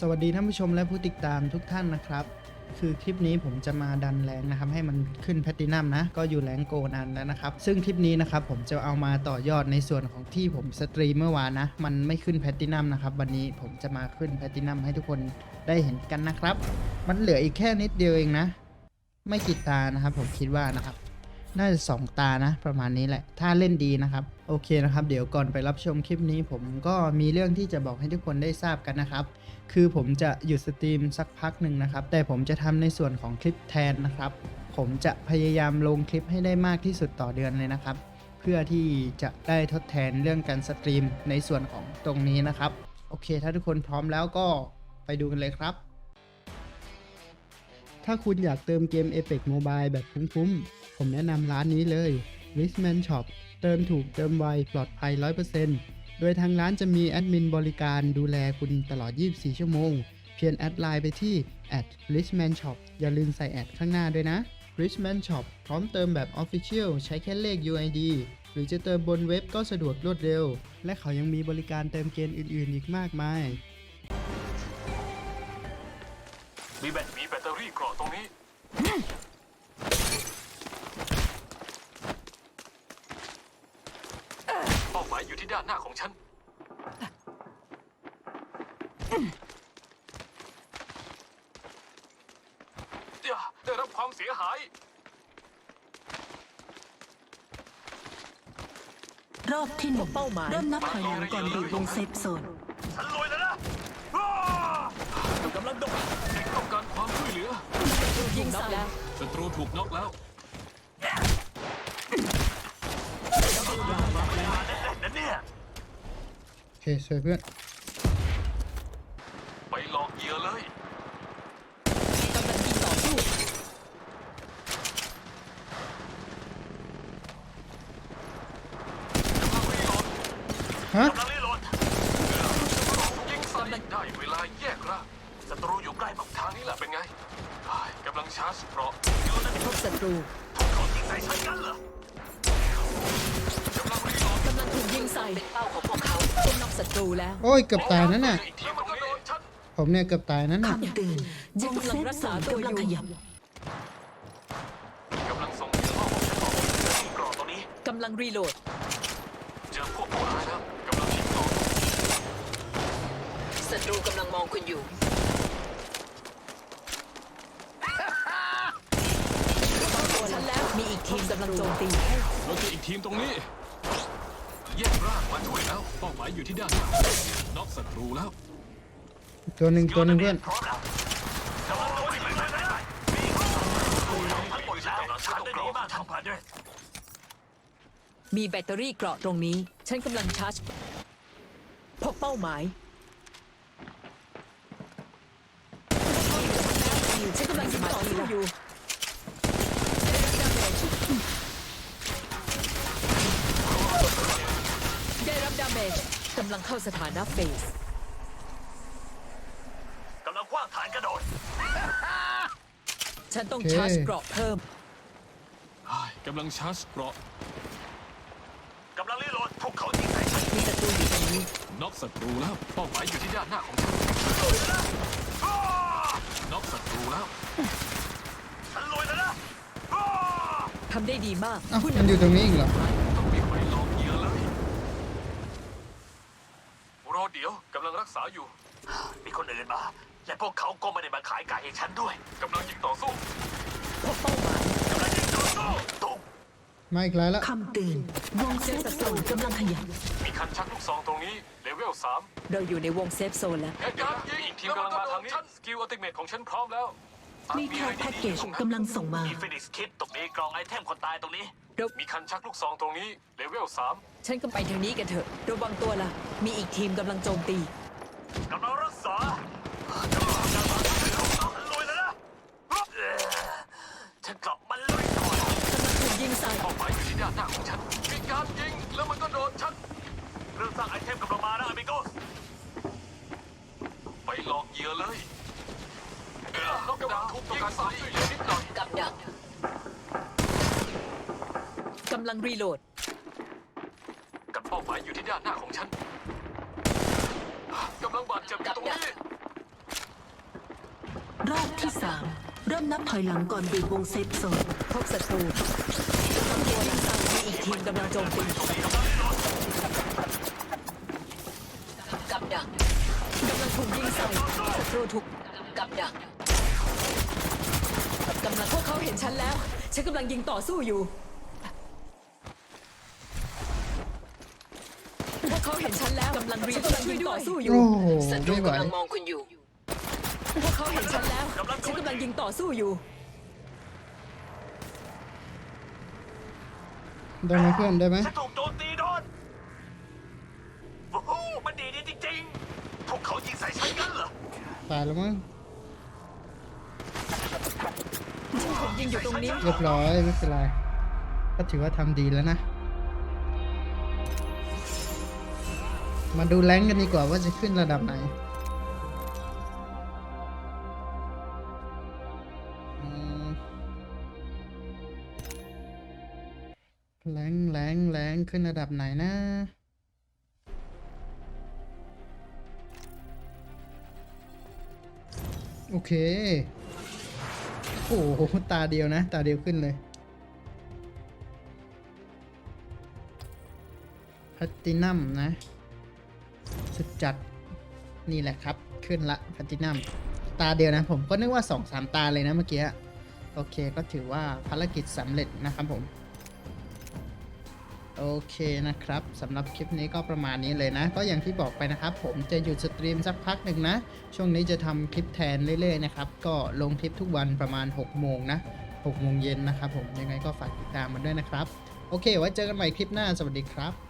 สวัสดีท่านผู้ชมและผู้ติดตามทุกท่านนะครับ คือคลิปนี้ผมจะมาดันแรงนะครับ ให้มันขึ้นแพตตินัมนะ ก็อยู่แรงโกนันแล้วนะครับ ซึ่งคลิปนี้นะครับผมจะเอามาต่อยอดในส่วนของที่ผมสตรีมเมื่อวานนะ มันไม่ขึ้นแพตตินัมนะครับ วันนี้ผมจะมาขึ้นแพตตินัมให้ทุกคนได้เห็นกันนะครับ มันเหลืออีกแค่นิดเดียวเองนะ ไม่กี่ตานะครับ ผมคิดว่านะครับ น่าจะสองตานะ ประมาณนี้แหละ ถ้าเล่นดีนะครับ โอเคนะครับ เดี๋ยวก่อนไปรับชมคลิปนี้ ผมก็มีเรื่องที่จะบอกให้ทุกคนได้ทราบกันนะครับ คือผมจะหยุดสตรีมสักพักหนึ่งนะครับ แต่ผมจะทำในส่วนของคลิปแทนนะครับ ผมจะพยายามลงคลิปให้ได้มากที่สุดต่อเดือนเลยนะครับ เพื่อที่จะได้ทดแทนเรื่องการสตรีมในส่วนของตรงนี้นะครับ โอเค ถ้าทุกคนพร้อมแล้วก็ไปดูกันเลยครับถ้าคุณอยากเติมเกม Apex Mobile แบบคุ้มๆ ผมแนะนำร้านนี้เลย Richman Shop เติมถูกเติมไวปลอดภัย 100%โดยทางร้านจะมีแอดมินบริการดูแลคุณตลอด 24 ชั่วโมง เพียงแอดไลน์ไปที่ @richman shop อย่าลืมใส่แอดข้างหน้าด้วยนะ richman shop พร้อมเติมแบบ Official ใช้แค่เลข UID หรือจะเติมบนเว็บก็สะดวกรวดเร็ว และเขายังมีบริการเติมเกมอื่น ๆ อีกมากมาย มีแบตมีแบตเตอรี่เกราะตรงนี้ เป้าหมายอยู่ ที่ด้านหน้าของฉันเดี๋ยวได้รับความเสียหาย รอบที่หนึ่งเป้าหมาย เริ่มนับถอยหลังก่อนบีบวงเซฟโซน ฉันรวยแล้วนะอ้ากำลังโดนเด็กต้องการความช่วยเหลือยิงน็อกแล้ว ศัตรูถูกน็อกแล้วนั่นเนี่ย โอ เคสวยเพื่อนไปหลอกเหยื่อเลยกำลังยิงต่อสู้ฮะกำลังรีโหลดยิงใส่ได้เวลาแยกร่างศัตรูอยู่ใกล้บอกทางนี้แหละเป็นไงอ้ายกำลังชาร์จเกราะโยนนั่นพบศัตรูเขายิงใส่ฉันกันเหรอกำลังรีโหลด กำลังถูกยิงใส่ เป็นเป้าของพวก ศัตรูแล้ว โอ้ยเกือบตายนั่นน่ะอีกทีมันก็โดนฉันผมเนี่ยเกือบตายนั่นน่ะ คำเตือนวงเซฟโซนกำลังขยับกำลังส่งเหยื่อเข้าของฉันต่อเกราะตัวนี้กำลังรีโหลด เจอพวกผู้ร้ายแล้วกำลังยิงต่อศัตรูกำลังมองคุณอยู่ ฉันแล้วมีอีกทีมกำลังโจมตี เราเจออีกทีมตรงนี้ แยกร่างมาช่วยแล้วเป้าหมายอยู่ที่ด้านหน้าน็อกศัตรูแล้วตัวหนึ่งตัวหนึ่งเพื่อนพร้อมแล้วกำลังโดนยิงเลยได้มีทั้งหมดแล้วฉันได้ดีมากทำผ่านด้วยมีแบตเตอรี่เกราะตรงนี้ ฉันกำลังชาร์จพบเป้าหมายฉันกำลังยิงต่อสู้อยู่ ได้รับดาเม จกำลังเข้าสถานะเฟสกำลังคว้างฐานกระโดดฉันต้องโอเค ชาร์จเกราะเพิ่มกำลังชาร์จเกราะกำลังรีโหลดพวกเขายิงใส่ฉันมีศัตรูอยู่ตรงนี้น็อกศัตรูแล้วเป้าหมายอยู่ที่ด้านหน้าของฉันน็อกศัตรูแล้ว ฉันรวยแล้วนะทำได้ดีมาก เอ้ามันอยู่ตรงนี้อีกเหรอ ต้องมีใครลองเหยื่อเลย รอ เดี๋ยวกำลังรักษาอยู่ มีคนอื่นมา และพวกเขาก็ไม่ได้มาขายไก่ให้ฉันด้วยกำลังยิงต่อสู้พบเป้าหมายกำลังยิงต่อสู้ตุกมาอีกแล้วละคำเตือนวงเซฟโซนกำลังขยับมีคันชักลูกซองตรงนี้เลเวลสามเราอยู่ในวงเซฟโซนแล้วเหตุการณ์ยิงอีกทีมกำลังมาทางนี้สกิลอัลติเมทของฉันพร้อมแล้ว มีแค่แพ็กเกจกำลังส่งมา มีฟินิชคิดตรงนี้กล่องไอเทมคนตายตรงนี้เรามีคันชักลูกซองตรงนี้เลเวลสามฉันก็ไปทางนี้กันเถอะ ระวังตัวล่ะ มีอีกทีมกำลังโจมตี กำลังรักษากำลังการมาลุยแล้วนะฉันกลับมาลุยก่อน กำลังถูกยิงใส่ เป้าหมายอยู่ที่ด้านหน้าของฉัน มีการยิงแล้วมันก็โดนฉันเรื่องสร้างไอเทมกำลังมานะอเมโกสไปหลอกเหยื่อเลยน กกระดาษทุบยิงใส่นิดหน่อยกับดักกำลังรีโหลด กับเป้าหมายอยู่ที่ด้านหน้าของฉันกำลังบาดเจ็บอยู่ตรงนี้ที่สามเริ่มนับถอยหลังก่อนบีบวงเซฟโซนพบศัตรูทำตัวยิงสั่งมีอีกทีมกำลังโจมตีกับดักกำลังถูกยิงใส่ศัตรูถูกกับดัก กำลังพวกเขาเห็นฉันแล้ว ฉันกำลังยิงต่อสู้อยู่ พวกเขาเห็นฉันแล้วกำลังรีกำลังยิงต่อสู้อยู่ โอ้โหศัตรูไม่ไหวกำลังมองคุณอยู่ พวกเขาเห็นฉันแล้ว ฉันกำลังยิงต่อสู้อยู่ ได้ไหมเพื่อนได้ไหมฉันถูกโจมตีโดนโอ้โหมันดีดีจริงๆ พวกเขายิงใส่ฉันกันเหรอ ตายแล้วมั้ง ฉันถูกยิงอยู่ตรงนี้ เรียบร้อยไม่เป็นไรก็ถือว่าทำดีแล้วนะ มาดูแรงกันดีกว่าว่าจะขึ้นระดับไหนแรงแรงแรงขึ้นระดับไหนนะโอเค โอ้โหตาเดียวนะ ตาเดียวขึ้นเลยแพตตินัมนะ สุดจัดนี่แหละครับ ขึ้นละแพตตินัมตาเดียวนะ ผมก็นึกว่า 2-3 ตาเลยนะเมื่อกี้ โอเคก็ถือว่าภารกิจสำเร็จนะครับผม โอเคนะครับสำหรับคลิปนี้ก็ประมาณนี้เลยนะ ก็อย่างที่บอกไปนะครับ ผมจะหยุดสตรีมสักพักหนึ่งนะ ช่วงนี้จะทำคลิปแทนเรื่อยๆนะครับก็ลงคลิปทุกวันประมาณ 6 โมงนะ6โมงเย็นนะครับผมยังไงก็ฝากติดตามมันด้วยนะครับ โอเคไว้เจอกันใหม่คลิปหน้าสวัสดีครับ